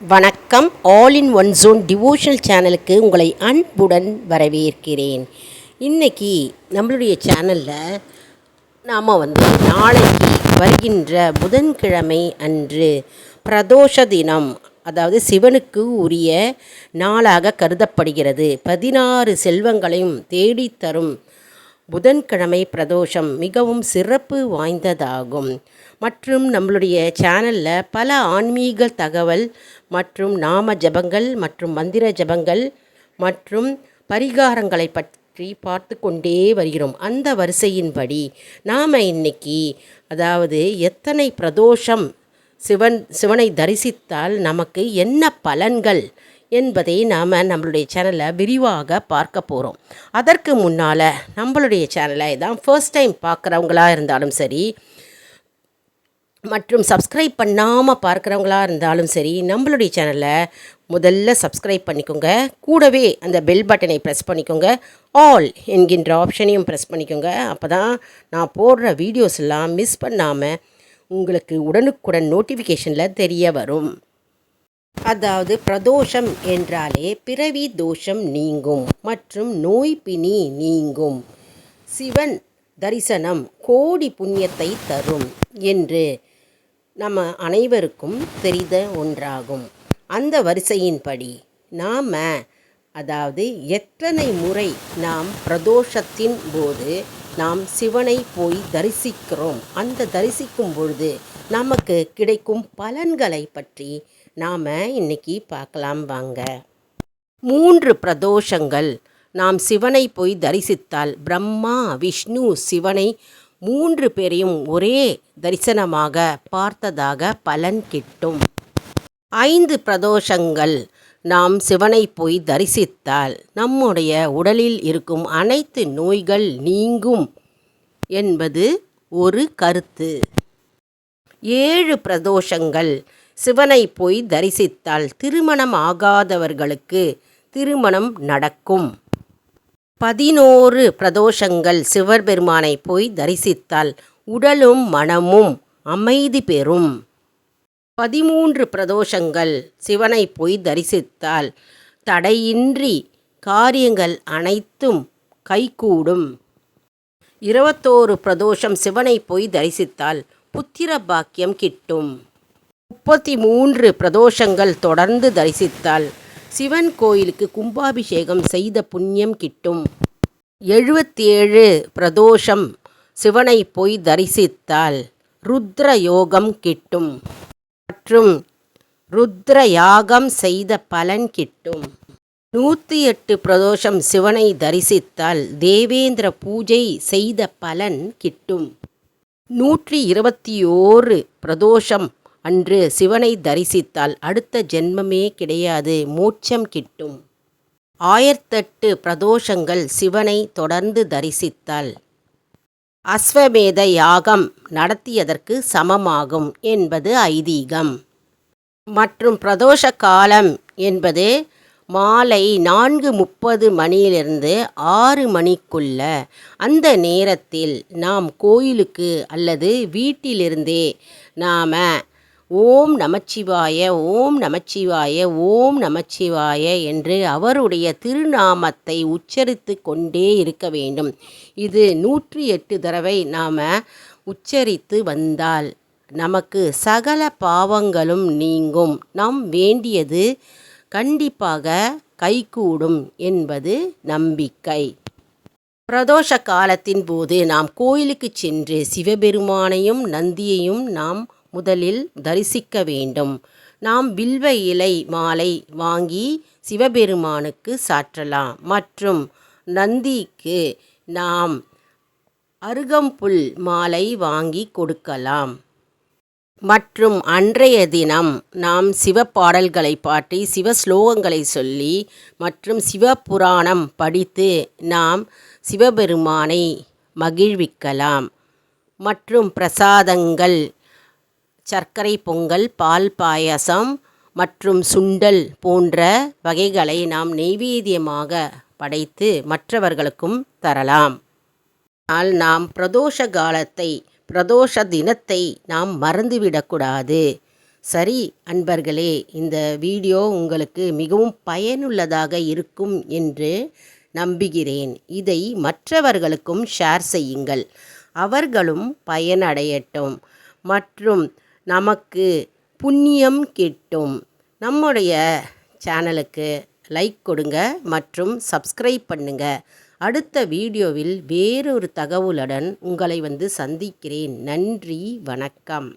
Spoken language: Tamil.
வணக்கம். All in one zone devotional சேனலுக்கு உங்களை அன்புடன் வரவேற்கிறேன். இன்னைக்கு நம்மளுடைய சேனலில் நாம் வந்து நாளைக்கு வருகின்ற புதன்கிழமை அன்று பிரதோஷ தினம் அதாவது சிவனுக்கு உரிய நாளாக கருதப்படுகிறது. பதினாறு செல்வங்களையும் தேடித்தரும் புதன்கிழமை பிரதோஷம் மிகவும் சிறப்பு வாய்ந்ததாகும். மற்றும் நம்மளுடைய சேனலில் பல ஆன்மீக தகவல் மற்றும் நாம ஜபங்கள் மற்றும் மந்திர ஜபங்கள் மற்றும் பரிகாரங்களை பற்றி பார்த்து கொண்டே வருகிறோம். அந்த வரிசையின்படி நாம் இன்னைக்கு அதாவது எத்தனை பிரதோஷம் சிவன் சிவனை தரிசித்தால் நமக்கு என்ன பலன்கள் என்பதை நாம் நம்மளுடைய சேனலை விரிவாக பார்க்க போகிறோம் அதற்கு முன்னால் நம்மளுடைய சேனலை தான் ஃபர்ஸ்ட் டைம் பார்க்குறவங்களாக இருந்தாலும் சரி மற்றும் சப்ஸ்கிரைப் பண்ணாமல் பார்க்குறவங்களா இருந்தாலும் சரி நம்மளுடைய சேனலை முதல்ல சப்ஸ்கிரைப் பண்ணிக்கோங்க. கூடவே அந்த பெல் பட்டனை ப்ரெஸ் பண்ணிக்கோங்க. ஆல் என்கின்ற ஆப்ஷனையும் ப்ரெஸ் பண்ணிக்கோங்க. அப்போ தான் நான் போடுற வீடியோஸ் எல்லாம் மிஸ் பண்ணாமல் உங்களுக்கு உடனுக்குடன் நோட்டிஃபிகேஷனில் தெரிய வரும். அதாவது பிரதோஷம் என்றாலே பிறவி தோஷம் நீங்கும் மற்றும் நோய் பிணி நீங்கும். சிவன் தரிசனம் கோடி புண்ணியத்தை தரும் என்று நம்ம அனைவருக்கும் தெரிந்த ஒன்றாகும். அந்த வரிசையின்படி நாம் அதாவது எத்தனை முறை நாம் பிரதோஷத்தின் போது நாம் சிவனை போய் தரிசிக்கிறோம் அந்த தரிசிக்கும் பொழுது நமக்கு கிடைக்கும் பலன்களை பற்றி நாம் இன்னைக்கு பார்க்கலாம் வாங்க. மூன்று பிரதோஷங்கள். நாம் சிவனை போய் தரிசித்தால் பிரம்மா விஷ்ணு சிவனை மூன்று பேரையும் ஒரே தரிசனமாக பார்த்ததாக பலன் கிட்டும். ஐந்து பிரதோஷங்கள் நாம் சிவனை போய் தரிசித்தால் நம்முடைய உடலில் இருக்கும் அனைத்து நோய்கள் நீங்கும் என்பது ஒரு கருத்து. ஏழு பிரதோஷங்கள் சிவனை போய் தரிசித்தால் திருமணம் ஆகாதவர்களுக்கு திருமணம் நடக்கும். பதினோரு பிரதோஷங்கள் சிவபெருமானை போய் தரிசித்தால் உடலும் மனமும் அமைதி பெறும். பதிமூன்று பிரதோஷங்கள் சிவனை போய் தரிசித்தால் தடையின்றி காரியங்கள் அனைத்தும் கைகூடும். இருபத்தோரு பிரதோஷம் சிவனை போய் தரிசித்தால் புத்திர பாக்கியம் கிட்டும். முப்பத்தி மூன்று பிரதோஷங்கள் தொடர்ந்து தரிசித்தால் சிவன் கோயிலுக்கு கும்பாபிஷேகம் செய்த புண்ணியம் கிட்டும். எழுபத்தேழு பிரதோஷம் சிவனை போய் தரிசித்தால் ருத்ர யோகம் கிட்டும். மற்றும் ருத்ர யாகம் செய்த பலன் கிட்டும். நூற்றி எட்டு பிரதோஷம் சிவனை தரிசித்தால் தேவேந்திர பூஜை செய்த பலன் கிட்டும். நூற்றி இருபத்தி ஓரு பிரதோஷம் அன்று சிவனை தரிசித்தால் அடுத்த ஜென்மமே கிடையாது மோட்சம் கிட்டும். ஆயிரத்தெட்டு பிரதோஷங்கள் சிவனை தொடர்ந்து தரிசித்தால் அஸ்வமேத யாகம் நடத்தியதற்கு சமமாகும் என்பது ஐதீகம். மற்றும் பிரதோஷ காலம் என்பது மாலை நான்கு முப்பது மணியிலிருந்து ஆறு மணிக்குள்ள அந்த நேரத்தில் நாம் கோயிலுக்கு அல்லது வீட்டிலிருந்தே நாம் ஓம் நமச்சிவாய ஓம் நமச்சிவாய ஓம் நமச்சிவாய என்று அவருடைய திருநாமத்தை உச்சரித்து கொண்டே இருக்க வேண்டும். இது நூற்றி எட்டு தடவை நாம் உச்சரித்து வந்தால் நமக்கு சகல பாவங்களும் நீங்கும். நாம் வேண்டியது கண்டிப்பாக கைகூடும் என்பது நம்பிக்கை. பிரதோஷ காலத்தின் போது நாம் கோயிலுக்கு சென்று சிவபெருமானையும் நந்தியையும் நாம் முதலில் தரிசிக்க வேண்டும். நாம் வில்வ இலை மாலை வாங்கி சிவபெருமானுக்கு சாற்றலாம். மற்றும் நந்திக்கு நாம் அருகம்புல் மாலை வாங்கி கொடுக்கலாம். மற்றும் அன்றைய தினம் நாம் சிவ பாடல்களை பாட்டி சிவ ஸ்லோகங்களை சொல்லி மற்றும் சிவபுராணம் படித்து நாம் சிவபெருமானை மகிழ்விக்கலாம். மற்றும் பிரசாதங்கள் சர்க்கரை பொங்கல் பால் பாயசம் மற்றும் சுண்டல் போன்ற வகைகளை நாம் நெய்வேத்தியமாக படைத்து மற்றவர்களுக்கும் தரலாம். ஆனால் நாம் பிரதோஷ காலத்தை பிரதோஷ தினத்தை நாம் மறந்துவிடக்கூடாது. சரி அன்பர்களே இந்த வீடியோ உங்களுக்கு மிகவும் பயனுள்ளதாக இருக்கும் என்று நம்புகிறேன். இதை மற்றவர்களுக்கும் ஷேர் செய்யுங்கள். அவர்களும் பயனடையட்டும். மற்றும் நமக்கு புண்ணியம் கிட்டும். நம்முடைய சேனலுக்கு லைக் கொடுங்க மற்றும் சப்ஸ்கிரைப் பண்ணுங்க. அடுத்த வீடியோவில் வேறொரு தகவலுடன் உங்களை வந்து சந்திக்கிறேன். நன்றி வணக்கம்.